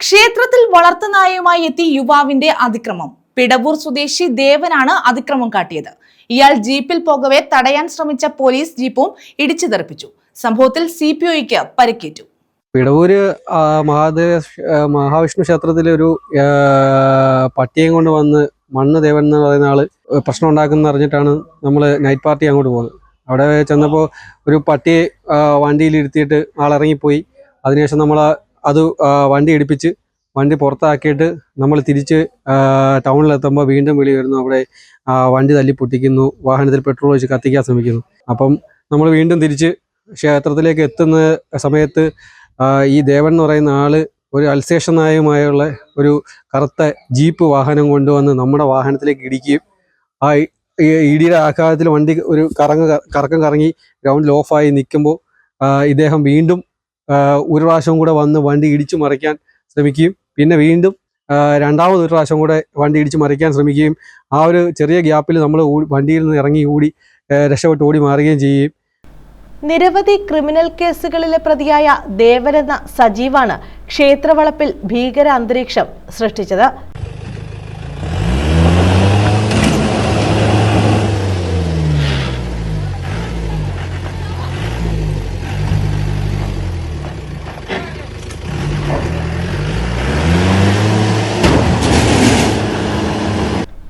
ക്ഷേത്രത്തിൽ വളർത്തുനായയുമായി എത്തി യുവാവിന്റെ അതിക്രമം. പിടവൂർ സ്വദേശി ദേവനാണ് അതിക്രമം കാട്ടിയത്. ഇയാൾ ജീപ്പിൽ പോകവെ തടയാൻ ശ്രമിച്ച പോലീസ് ജീപ്പും ഇടിച്ചു തെറിപ്പിച്ചു. സംഭവത്തിൽ സി പി ഒയ്ക്ക് പരിക്കേറ്റു. പിടവൂര് മഹാദേവ മഹാവിഷ്ണു ക്ഷേത്രത്തിലെ ഒരു ആ, കൊണ്ട് വന്ന് മണ്ണ് ദേവൻ എന്ന് പറയുന്ന ആൾ പ്രശ്നം ഉണ്ടാക്കുന്ന അറിഞ്ഞിട്ടാണ് നമ്മൾ നൈറ്റ് പാർട്ടി അങ്ങോട്ട് പോകുന്നത് അവിടെ ചെന്നപ്പോൾ ഒരു പട്ടിയെ വണ്ടിയിൽ ഇരുത്തിയിട്ട് ആളിറങ്ങിപ്പോയി. അതിനുശേഷം നമ്മൾ അത് വണ്ടി ഇടിപ്പിച്ച് വണ്ടി പുറത്താക്കിയിട്ട് നമ്മൾ തിരിച്ച് ടൗണിലെത്തുമ്പോൾ വീണ്ടും വിളി വരുന്നു അവിടെ വണ്ടി തല്ലി പൊട്ടിക്കുന്നു വാഹനത്തിൽ പെട്രോൾ ഒഴിച്ച് കത്തിക്കാൻ ശ്രമിക്കുന്നു. അപ്പം നമ്മൾ വീണ്ടും തിരിച്ച് ക്ഷേത്രത്തിലേക്ക് എത്തുന്ന സമയത്ത് ഈ ദേവൻ എന്ന് പറയുന്ന ആൾ ഒരു അൽസേഷൻ നായകമായുള്ള ഒരു കറുത്ത ജീപ്പ് വാഹനം കൊണ്ടുവന്ന് നമ്മുടെ വാഹനത്തിലേക്ക് ഇടിക്കുകയും ആ ഇടിയുടെ ആഘാതത്തിൽ വണ്ടി ഒരു കറങ്ങ് കറക്കം കറങ്ങി ഗ്രൗണ്ടിൽ ഓഫായി നിൽക്കുമ്പോൾ ഇദ്ദേഹം വീണ്ടും ഒരു പ്രാവശ്യം കൂടെ വന്ന് വണ്ടി ഇടിച്ചു മറിക്കാൻ ശ്രമിക്കുകയും പിന്നെ വീണ്ടും രണ്ടാമത് ഒരു പ്രാവശ്യം കൂടെ വണ്ടി ഇടിച്ചു മറിക്കാൻ ശ്രമിക്കുകയും ആ ഒരു ചെറിയ ഗ്യാപ്പിൽ നമ്മൾ വണ്ടിയിൽ നിന്ന് ഇറങ്ങി കൂടി രക്ഷപ്പെട്ട് ഓടി മാറുകയും ചെയ്യുകയും. നിരവധി ക്രിമിനൽ കേസുകളിലെ പ്രതിയായ ദേവനെന്ന സജീവാണ് ക്ഷേത്രവളപ്പിൽ ഭീകര അന്തരീക്ഷം സൃഷ്ടിച്ചത്.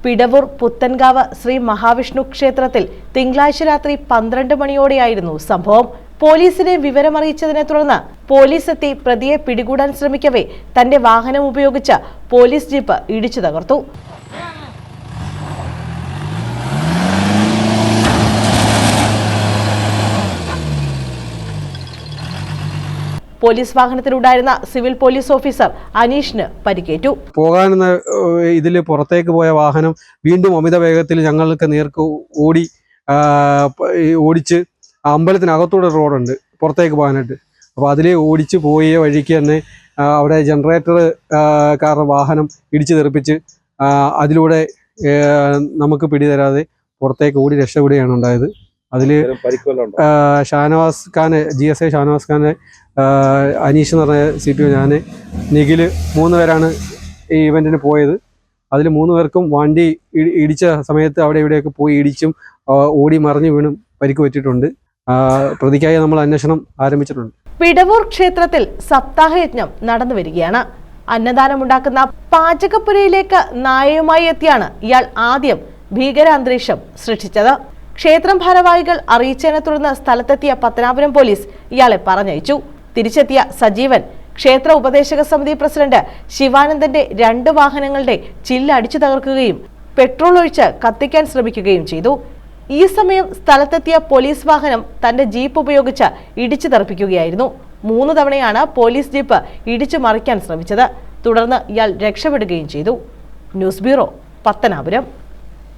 പിടവൂർ പുത്തൻകാവ് ശ്രീ മഹാവിഷ്ണു ക്ഷേത്രത്തിൽ തിങ്കളാഴ്ച രാത്രി പന്ത്രണ്ട് മണിയോടെയായിരുന്നു സംഭവം. പോലീസിനെ വിവരമറിയിച്ചതിനെ തുടർന്ന് പോലീസ് എത്തി പ്രതിയെ പിടികൂടാൻ ശ്രമിക്കവേ തന്റെ വാഹനം ഉപയോഗിച്ച് പോലീസ് ജീപ്പ് ഇടിച്ചു തകർത്തു. പോലീസ് വാഹനത്തിലുണ്ടായിരുന്ന സിവിൽ പോലീസ് ഓഫീസർ അനീഷിന് പരിക്കേറ്റു. പോകാനെന്ന ഇതിൽ പുറത്തേക്ക് പോയ വാഹനം വീണ്ടും അമിത വേഗത്തിൽ ഞങ്ങൾക്ക് നേർക്ക് ഓടി ഓടിച്ച് അമ്പലത്തിനകത്തൂടെ റോഡുണ്ട് പുറത്തേക്ക് പോകാനായിട്ട്. അപ്പോൾ അതിലെ ഓടിച്ച് പോയ വഴിക്ക് തന്നെ അവിടെ ജനറേറ്റർ കാരുടെ വാഹനം ഇടിച്ചു തെറിപ്പിച്ച് അതിലൂടെ നമുക്ക് പിടിതരാതെ പുറത്തേക്ക് ഓടി രക്ഷപ്പെടുകയാണ് ഉണ്ടായത്. അതിൽ Shanavas Khan G S I Shanavas Khan Aneesh എന്ന് പറഞ്ഞ സി പി ഒ ഞാൻ നിഖിൽ മൂന്ന് പേരാണ് ഈ ഇവന്റിന് പോയത്. അതിൽ മൂന്ന് പേർക്കും വണ്ടി ഇടിച്ച സമയത്ത് അവിടെ ഇവിടെയൊക്കെ പോയി ഇടിച്ചും ഓടി മറിഞ്ഞു വീണും പരിക്ക് പറ്റിയിട്ടുണ്ട്. പ്രതിക്കായി നമ്മൾ അന്വേഷണം ആരംഭിച്ചിട്ടുണ്ട്. പിടവൂർ ക്ഷേത്രത്തിൽ സപ്താഹയജ്ഞം നടന്നു വരികയാണ്. അന്നദാനമുണ്ടാക്കുന്ന പാചകപ്പുരയിലേക്ക് നായയുമായി എത്തിയാണ് ഇയാൾ ആദ്യം ഭീകര അന്തരീക്ഷം സൃഷ്ടിച്ചത്. ക്ഷേത്രം ഭാരവാഹികൾ അറിയിച്ചതിനെ തുടർന്ന് സ്ഥലത്തെത്തിയ പത്തനാപുരം പോലീസ് ഇയാളെ പറഞ്ഞയച്ചു. തിരിച്ചെത്തിയ സജീവൻ ക്ഷേത്ര ഉപദേശക സമിതി പ്രസിഡന്റ് ശിവാനന്ദന്റെ രണ്ട് വാഹനങ്ങളുടെ ചില്ല് അടിച്ചു തകർക്കുകയും പെട്രോൾ ഒഴിച്ച് കത്തിക്കാൻ ശ്രമിക്കുകയും ചെയ്തു. ഈ സമയം സ്ഥലത്തെത്തിയ പോലീസ് വാഹനം തന്റെ ജീപ്പ് ഉപയോഗിച്ച് ഇടിച്ചു തെറിപ്പിക്കുകയായിരുന്നു. മൂന്ന് തവണയാണ് പോലീസ് ജീപ്പ് ഇടിച്ചു മറിക്കാൻ ശ്രമിച്ചത്. തുടർന്ന് ഇയാൾ രക്ഷപ്പെടുകയും ചെയ്തു. News bureau Pathanapuram.